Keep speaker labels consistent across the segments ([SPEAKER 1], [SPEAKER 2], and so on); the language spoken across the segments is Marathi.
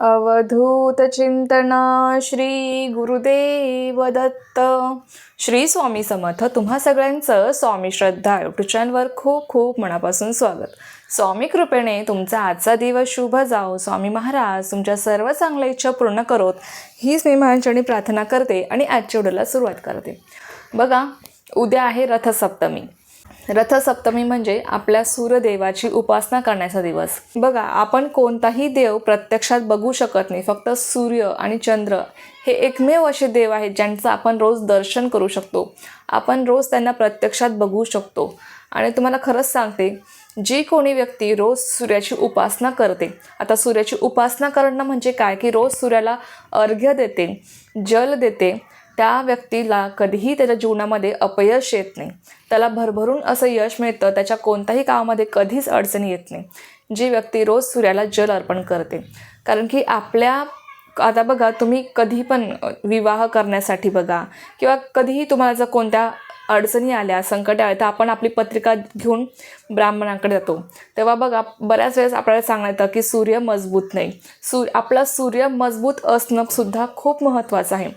[SPEAKER 1] अवधूत चिंतन श्री गुरुदेव दत्त. श्री स्वामी समर्थ. तुम्हा सगळ्यांचं स्वामी श्रद्धा यूट्यूब चॅनलवर खूप खूप मनापासून स्वागत. स्वामी कृपेने तुमचा आजचा दिवस शुभ जाओ स्वामी महाराज तुमच्या सर्व चांगल्या इच्छा पूर्ण करोत. हीच मी महाराजांनी प्रार्थना करते आणि आजच्या व्हिडिओला सुरुवात करते. बघा उद्या आहे रथसप्तमी. रथसप्तमी म्हणजे आपल्या सूर्यदेवाची उपासना करण्याचा दिवस. बघा आपण कोणताही देव प्रत्यक्षात बघू शकत नाही. फक्त सूर्य आणि चंद्र हे एकमेव असे देव आहेत ज्यांचं आपण रोज दर्शन करू शकतो. आपण रोज त्यांना प्रत्यक्षात बघू शकतो. आणि तुम्हाला खरंच सांगते जी कोणी व्यक्ती रोज सूर्याची उपासना करते आता सूर्याची उपासना करणं म्हणजे काय? की रोज सूर्याला अर्घ्य देते जल देते त्या व्यक्तीला कधीही त्याच्या जीवनामध्ये अपयश येत नाही. त्याला भरभरून असं यश मिळतं त्याच्या कोणत्याही कामामध्ये कधीच अडचणी येत नाही. जी व्यक्ती रोज सूर्याला जल अर्पण करते. कारण की आपल्या आता बघा तुम्ही कधी पण विवाह करण्यासाठी बघा किंवा कधीही तुम्हाला जर कोणत्या अडचणी आल्या संकट आल्या तर आपण आपली पत्रिका घेऊन ब्राह्मणाकडे जातो. तेव्हा बघा बऱ्याच वेळेस आपल्याला सांगण्यात येतं की सूर्य मजबूत नाही. सू आपला सूर्य मजबूत असणं सुद्धा खूप महत्त्वाचं आहे.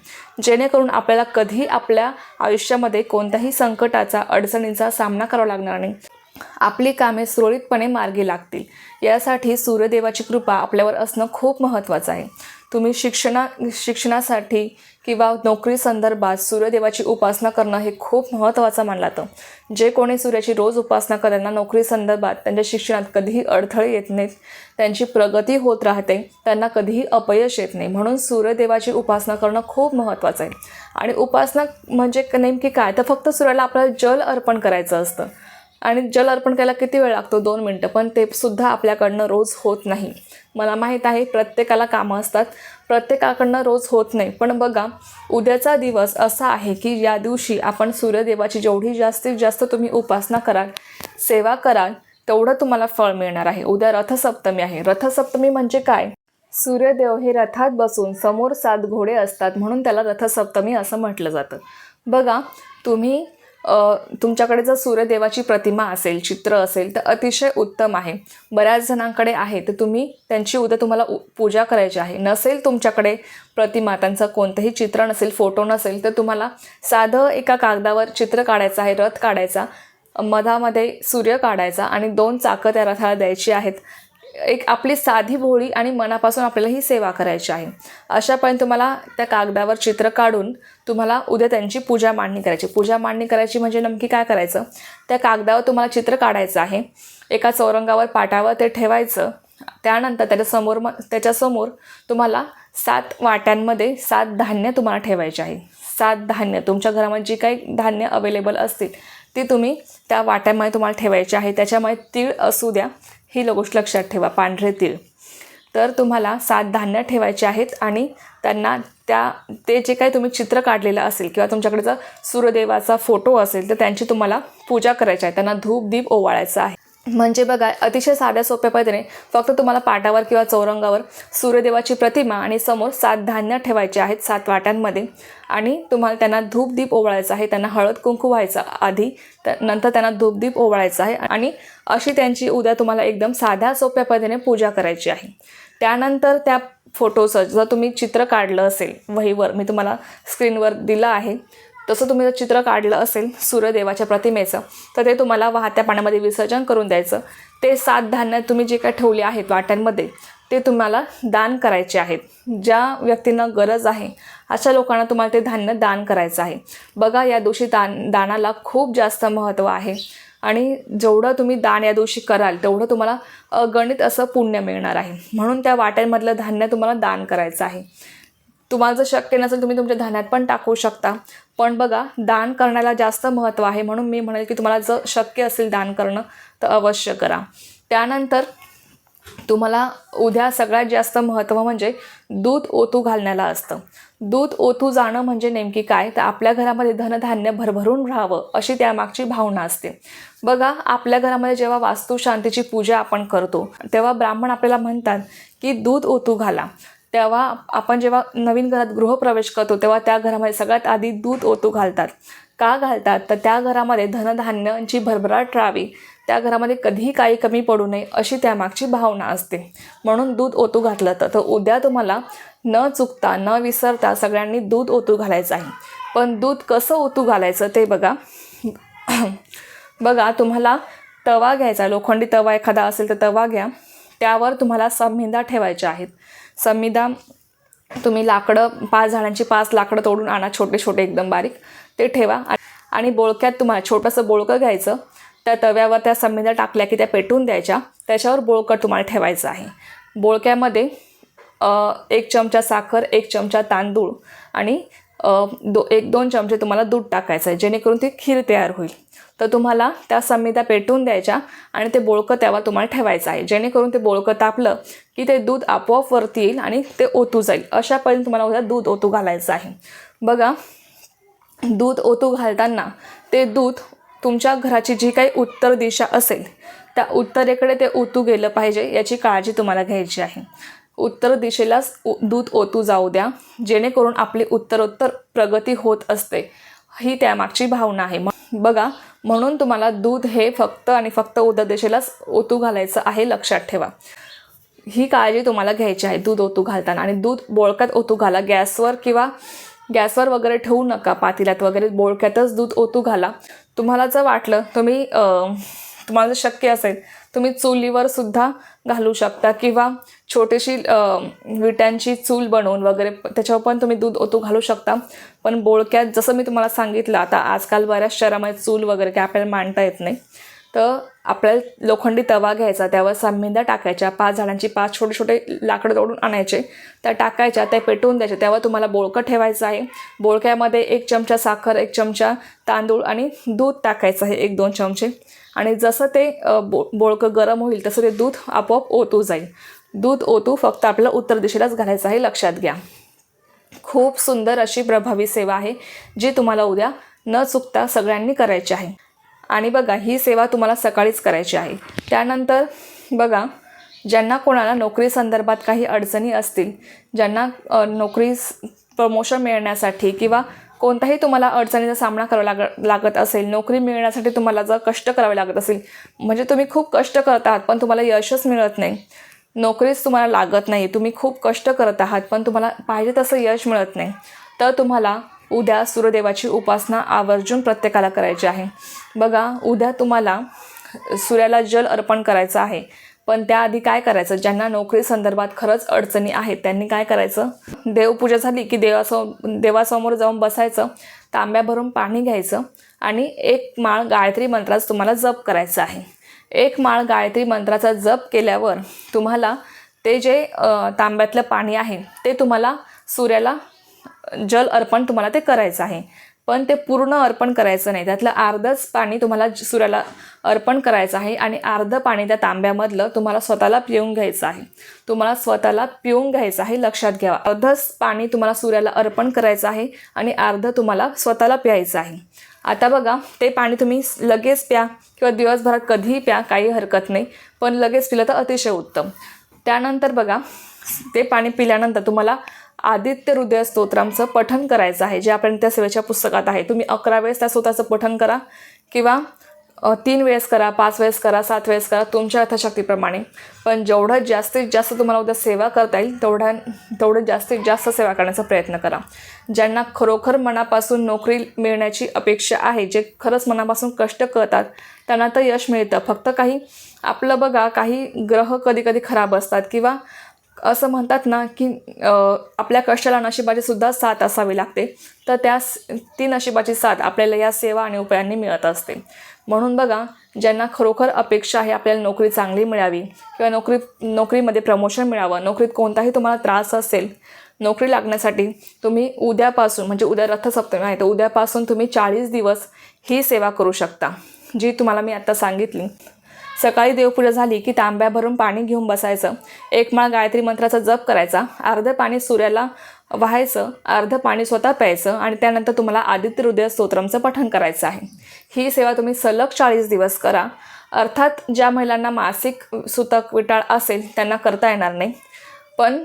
[SPEAKER 1] जेणेकरून आपल्याला कधी आपल्या आयुष्यामध्ये कोणत्याही संकटाचा अडचणींचा सामना करावा लागणार नाही. आपली कामे सुरळीतपणे मार्गी लागतील. यासाठी सूर्यदेवाची कृपा आपल्यावर असणं खूप महत्त्वाचं आहे. तुम्ही शिक्षणा शिक्षणासाठी किंवा नोकरी संदर्भात सूर्यदेवाची उपासना करणं हे खूप महत्त्वाचं मानलं जातं. जे कोणी सूर्याची रोज उपासना करताना त्यांना नोकरी संदर्भात त्यांच्या शिक्षणात कधीही अडथळे येत नाहीत त्यांची प्रगती होत राहते त्यांना कधीही अपयश येत नाही. म्हणून सूर्यदेवाची उपासना करणं खूप महत्त्वाचं आहे. आणि उपासना म्हणजे नेमकी काय? तर फक्त सूर्याला आपल्याला जल अर्पण करायचं असतं. आणि जल अर्पण करायला किती वेळ लागतो? दोन मिनटं. पण ते सुद्धा आपल्याकडनं रोज होत नाही. मला माहीत आहे प्रत्येकाला कामं असतात. प्रत्येकाकडनं रोज होत नाही. पण बघा उद्याचा दिवस असा आहे की या दिवशी आपण सूर्यदेवाची जेवढी जास्तीत जास्त तुम्ही उपासना कराल सेवा कराल तेवढं तुम्हाला फळ मिळणार आहे. उद्या रथसप्तमी आहे. रथसप्तमी म्हणजे काय? सूर्यदेव हे रथात बसून समोर सात घोडे असतात म्हणून त्याला रथसप्तमी असं म्हटलं जातं. बघा तुम्ही तुमच्याकडे जर सूर्यदेवाची प्रतिमा असेल चित्र असेल तर अतिशय उत्तम आहे. बऱ्याच जणांकडे आहे तर तुम्ही त्यांची उद्या तुम्हाला उ- पूजा करायची आहे. नसेल तुमच्याकडे प्रतिमा त्यांचं कोणतंही चित्र नसेल फोटो नसेल तर तुम्हाला साधं एका कागदावर चित्र काढायचं आहे रथ काढायचा. मधामध्ये सूर्य काढायचा आणि दोन चाकं त्या रथाला द्यायची आहेत. एक आपली साधी भोळी आणि मनापासून आपल्याला ही सेवा करायची आहे. अशापर्यंत तुम्हाला त्या कागदावर चित्र काढून तुम्हाला उद्या त्यांची पूजा मांडणी करायची. पूजा मांडणी करायची म्हणजे नक्की काय करायचं? त्या कागदावर तुम्हाला चित्र काढायचं आहे. एका चौरंगावर पाटावर ते ठेवायचं. त्यानंतर त्याच्यासमोर मग त्याच्यासमोर तुम्हाला सात वाट्यांमध्ये सात धान्य तुम्हाला ठेवायचे आहे. सात धान्य. तुमच्या घरामध्ये जी काही धान्य अवेलेबल असतील ती तुम्ही त्या वाट्यामध्ये तुम्हाला ठेवायची आहे. त्याच्यामध्ये तीळ असू द्या ही गोष्ट लक्षात ठेवा पांढरे तीळ तर तुम्हाला सात धान्य ठेवायचे आहेत आणि त्यांना त्या ते जे काही तुम्ही चित्र काढलेलं असेल किंवा तुमच्याकडे जर सूर्यदेवाचा फोटो असेल तर त्यांची तुम्हाला पूजा करायची आहे. त्यांना धूप दीप ओवाळायचा आहे. म्हणजे बघा अतिशय साध्या सोप्या पद्धतीने फक्त तुम्हाला पाटावर किंवा चौरंगावर सूर्यदेवाची प्रतिमा आणि समोर सात धान्य ठेवायचे आहेत सात वाट्यांमध्ये. आणि तुम्हाला त्यांना धूपदीप ओवाळायचा आहे त्यांना हळद कुंकू व्हायचा आधी त्या- नंतर त्यांना धूपदीप ओवाळायचा ओवाळायचं आहे आणि अशी त्यांची उद्या तुम्हाला एकदम साध्या सोप्या पद्धतीने पूजा करायची आहे. त्यानंतर त्या फोटोचं जर तुम्ही चित्र काढलं असेल वहीवर मी तुम्हाला स्क्रीनवर दिलं आहे तसं तुम्ही जर चित्र काढलं असेल सूर्यदेवाच्या प्रतिमेचं तर ते तुम्हाला वाहत्या पाण्यामध्ये विसर्जन करून द्यायचं. ते सात धान्य तुम्ही जे काय ठेवले आहेत वाट्यांमध्ये ते तुम्हाला दान करायचे आहेत. ज्या व्यक्तींना गरज आहे अशा लोकांना तुम्हाला ते धान्य दान करायचं आहे. बघा या दिवशी दान दानाला खूप जास्त महत्त्व आहे. आणि जेवढं तुम्ही दान या दिवशी कराल तेवढं तुम्हाला अगणित असं पुण्य मिळणार आहे. म्हणून त्या वाट्यांमधलं धान्य तुम्हाला दान करायचं आहे. तुम्हाला जर शक्य नसेल तुम्ही तुमच्या धान्यात पण टाकू शकता. पण बघा दान करण्याला जास्त महत्त्व आहे. म्हणून मी म्हणेल की तुम्हाला जर शक्य असेल दान करणं तर अवश्य करा. त्यानंतर तुम्हाला उद्या सगळ्यात जास्त महत्त्व म्हणजे दूध ओतू घालण्याला असतं. दूध ओतू जाणं म्हणजे नेमकी काय? तर आपल्या घरामध्ये धनधान्य भरभरून राहावं अशी त्यामागची भावना असते. बघा आपल्या घरामध्ये जेव्हा वास्तुशांतीची पूजा आपण करतो तेव्हा ब्राह्मण आपल्याला म्हणतात की दूध ओतू घाला. तेव्हा आपण जेव्हा नवीन घरात गृहप्रवेश करतो तेव्हा त्या घरामध्ये सगळ्यात आधी दूध ओतू घालतात. का घालतात? तर त्या घरामध्ये धनधान्यांची भरभराट राहावी. त्या घरामध्ये कधीही काही कमी पडू नये अशी त्यामागची भावना असते. म्हणून दूध ओतू घातलं तर तर उद्या तुम्हाला न चुकता न विसरता सगळ्यांनी दूध ओतू घालायचं आहे. पण दूध कसं ओतू घालायचं ते बघा. बघा तुम्हाला तवा घ्यायचा लोखंडी तवा एखादा असेल तर तवा घ्या. त्यावर तुम्हाला संमिदा ठेवायच्या आहेत. संमिदा तुम्ही लाकडं पाच झाडांची पाच लाकडं तोडून आणा छोटे छोटे एकदम बारीक. ते ठेवा. आणि बोळक्यात तुम्हाला छोटंसं बोळकं घ्यायचं. त्या तव्यावर त्या संमिदा टाकल्या की त्या पेटून द्यायच्या. त्याच्यावर बोळकं तुम्हाला ठेवायचं आहे. बोळक्यामध्ये एक चमचा साखर एक चमचा तांदूळ आणि दो एक दोन चमचे तुम्हाला दूध टाकायचं आहे. जेणेकरून ती खीर तयार होईल. तर तुम्हाला त्या समित्या पेटवून द्यायच्या आणि ते बोळकं त्यावर तुम्हाला ठेवायचं आहे. जेणेकरून ते बोळकं तापलं की ते दूध आपोआप वरती येईल आणि ते ओतू जाईल. अशा पद्धतीने तुम्हाला उद्या दूध ओतू घालायचं आहे. बघा दूध ओतू घालताना ते दूध तुमच्या घराची जी काही उत्तर दिशा असेल त्या उत्तरेकडे ते ओतू गेलं पाहिजे याची काळजी तुम्हाला घ्यायची आहे. उत्तर दिशेलाच उ- दूध ओतू जाऊ द्या. जेणेकरून आपली उत्तरोत्तर प्रगती होत असते. ही त्यामागची भावना आहे. मग बघा म्हणून तुम्हाला दूध हे फक्त आणि फक्त उत्तर दिशेलाच ओतू घालायचं आहे लक्षात ठेवा. ही काळजी तुम्हाला घ्यायची आहे दूध ओतू घालताना. आणि दूध बोळक्यात ओतू घाला. गॅसवर किंवा गॅसवर वगैरे ठेवू नका पातेल्यात वगैरे बोळक्यातच दूध ओतू घाला. तुम्हाला जर वाटलं तुम्ही तुम्हाला जर शक्य असेल तुम्ही चुलीवर सुद्धा घालू शकता किंवा छोटीशी विट्यांची चूल बनवून वगैरे त्याच्यावर पण तुम्ही दूध ओतू घालू शकता. पण बोळक्यात जसं मी तुम्हाला सांगितलं आता आजकाल बऱ्याच शहरामध्ये चूल वगैरे काय आपल्याला मांडता येत नाही. तर आपल्याला लोखंडी तवा घ्यायचा त्यावर सामिंदा टाकायच्या पाच झाडांची पाच छोटे छोटे लाकडं तोडून आणायचे त्या टाकायच्या त्या पेटवून द्यायच्या त्यावर तुम्हाला बोळकं ठेवायचं आहे. बोळक्यामध्ये एक चमचा साखर एक चमचा तांदूळ आणि दूध टाकायचं आहे एक दोन चमचे. आणि जसं ते बो बोळकं गरम होईल तसं ते दूध आपोआप ओतू जाईल. दूध ओतू फक्त आपल्याला उत्तर दिशेलाच घालायचं आहे लक्षात घ्या. खूप सुंदर अशी प्रभावी सेवा आहे जी तुम्हाला उद्या न चुकता सगळ्यांनी करायची आहे. आणि बघा ही सेवा तुम्हाला सकाळीच करायची आहे. त्यानंतर बघा ज्यांना कोणाला नोकरी संदर्भात काही अडचणी असतील ज्यांना नोकरी प्रमोशन मिळण्यासाठी किंवा कोणताही तुम्हाला अडचणीचा सामना करावा लाग लागत असेल नोकरी मिळण्यासाठी तुम्हाला जर कष्ट करावे लागत असेल म्हणजे तुम्ही खूप कष्ट करत आहात पण तुम्हाला यशच मिळत नाही. नोकरीच तुम्हाला लागत नाही तुम्ही खूप कष्ट करत आहात पण तुम्हाला पाहिजे तसं यश मिळत नाही. तर तुम्हाला उद्या सूर्यदेवाची उपासना आवर्जून प्रत्येकाला करायची आहे. बघा उद्या तुम्हाला सूर्याला जल अर्पण करायचं आहे. पण त्याआधी काय करायचं? ज्यांना नोकरी संदर्भात खरंच अडचणी आहेत त्यांनी काय करायचं? देवपूजा झाली की देवासम देवासमोर जाऊन बसायचं तांब्या भरून पाणी घ्यायचं आणि एक माळ गायत्री मंत्राचा तुम्हाला जप करायचं आहे. एक माळ गायत्री मंत्राचा जप केल्यावर तुम्हाला ते जे तांब्यातलं पाणी आहे ते तुम्हाला सूर्याला जल अर्पण तुम्हाला ते करायचं आहे. पण ते पूर्ण अर्पण करायचं नाही. त्यातलं अर्धच पाणी तुम्हाला सूर्याला अर्पण करायचं आहे आणि अर्धं पाणी त्या तांब्यामधलं तुम्हाला स्वतःला पिऊन घ्यायचं आहे. तुम्हाला स्वतःला पिऊन घ्यायचं आहे लक्षात घ्यावा. अर्धच पाणी तुम्हाला सूर्याला अर्पण करायचं आहे आणि अर्धं तुम्हाला स्वतःला प्यायचं आहे. आता बघा ते पाणी तुम्ही लगेच प्या किंवा दिवसभरात कधीही प्या काही हरकत नाही. पण लगेच पिलं तर अतिशय उत्तम. त्यानंतर बघा ते पाणी पिल्यानंतर तुम्हाला आदित्य हृदय स्तोत्रांचं पठन करायचं आहे जे आपण त्या सेवेच्या पुस्तकात आहे. तुम्ही अकरा वेळेस त्या स्तोत्राचं पठन करा किंवा तीन वेळेस करा पाच वेळेस करा सात वेळेस करा तुमच्या यथाशक्तीप्रमाणे पण जेवढं जास्तीत जास्त तुम्हाला उद्या सेवा करता येईल तेवढ्या तेवढं जास्तीत जास्त सेवा करण्याचा प्रयत्न करा. ज्यांना खरोखर मनापासून नोकरी मिळण्याची अपेक्षा आहे जे खरंच मनापासून कष्ट करतात त्यांना तर यश मिळतं. फक्त काही आपलं बघा काही ग्रह कधी कधी खराब असतात किंवा असं म्हणतात ना की आपल्या कष्टाला नशिबाची सुद्धा साथ असावी लागते. तर त्या ती नशिबाची साथ आपल्याला या सेवा आणि उपायांनी मिळत असते. म्हणून बघा ज्यांना खरोखर अपेक्षा आहे आपल्याला नोकरी चांगली मिळावी किंवा नोकरी नोकरीमध्ये प्रमोशन मिळावं नोकरीत कोणताही तुम्हाला त्रास असेल नोकरी लागण्यासाठी तुम्ही उद्यापासून म्हणजे उद्या रथसप्तमी आहे तर उद्यापासून तुम्ही चाळीस दिवस ही सेवा करू शकता जी तुम्हाला मी आत्ता सांगितली. सकाळी देवपूजा झाली की तांब्या भरून पाणी घेऊन बसायचं. एक माळ गायत्री मंत्राचा जप करायचा. अर्धं पाणी सूर्याला व्हायचं अर्धं पाणी स्वतः प्यायचं आणि त्यानंतर तुम्हाला आदित्य हृदय स्तोत्रमचं पठण करायचं आहे. ही सेवा तुम्ही सलग चाळीस दिवस करा. अर्थात ज्या महिलांना मासिक सुतक विटाळ असेल त्यांना करता येणार नाही. पण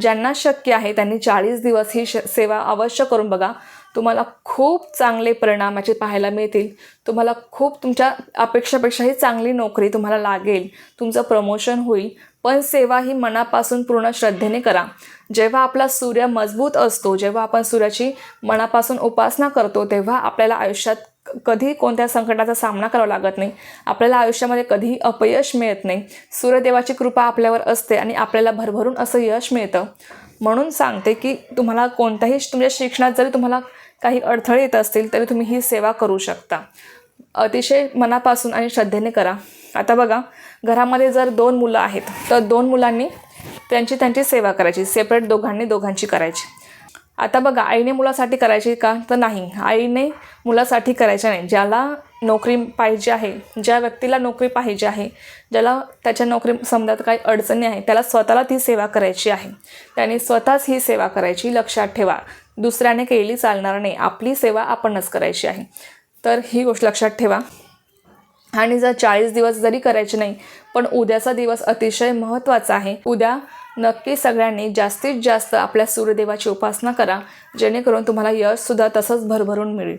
[SPEAKER 1] ज्यांना शक्य आहे त्यांनी चाळीस दिवस ही श सेवा अवश्य करून बघा. तुम्हाला खूप चांगले परिणाम याचे पाहायला मिळतील. तुम्हाला खूप तुमच्या अपेक्षापेक्षाही चांगली नोकरी तुम्हाला लागेल. तुमचं प्रमोशन होईल. पण सेवा ही मनापासून पूर्ण श्रद्धेने करा. जेव्हा आपला सूर्य मजबूत असतो जेव्हा आपण सूर्याची मनापासून उपासना करतो तेव्हा आपल्याला आयुष्यात कधी कोणत्या संकटाचा सामना करावा लागत नाही. आपल्याला आयुष्यामध्ये कधीही अपयश मिळत नाही. सूर्यदेवाची कृपा आपल्यावर असते आणि आपल्याला भरभरून असं यश मिळतं. म्हणून सांगते की तुम्हाला कोणत्याही तुमच्या शिक्षणात जरी तुम्हाला काही अडथळे येत असतील तरी तुम्ही ही सेवा करू शकता. अतिशय मनापासून आणि श्रद्धेने करा. आता बघा घरामध्ये जर दोन मुलं आहेत तर दोन मुलांनी त्यांची त्यांची सेवा करायची. सेपरेट दोघांनी दोघांची करायची. आता बघा आईने मुलासाठी करायची का? तर नाही. आईने मुलासाठी करायच्या नाही. ज्याला नोकरी पाहिजे आहे ज्या व्यक्तीला नोकरी पाहिजे आहे ज्याला त्याच्या नोकरी समजात काही अडचणी आहे त्याला स्वतःला ती सेवा करायची आहे. त्याने स्वतःच ही सेवा करायची. लक्षात ठेवा. दुसऱ्याने केली चालणार नाही. आपली सेवा आपणच करायची आहे. तर ही गोष्ट लक्षात ठेवा. आणि जर चाळीस दिवस जरी करायचे नाही पण उद्याचा दिवस अतिशय महत्त्वाचा आहे. उद्या नक्की सगळ्यांनी जास्तीत जास्त आपल्या सूर्यदेवाची उपासना करा जेणेकरून तुम्हाला यशसुद्धा तसंच भरभरून मिळेल.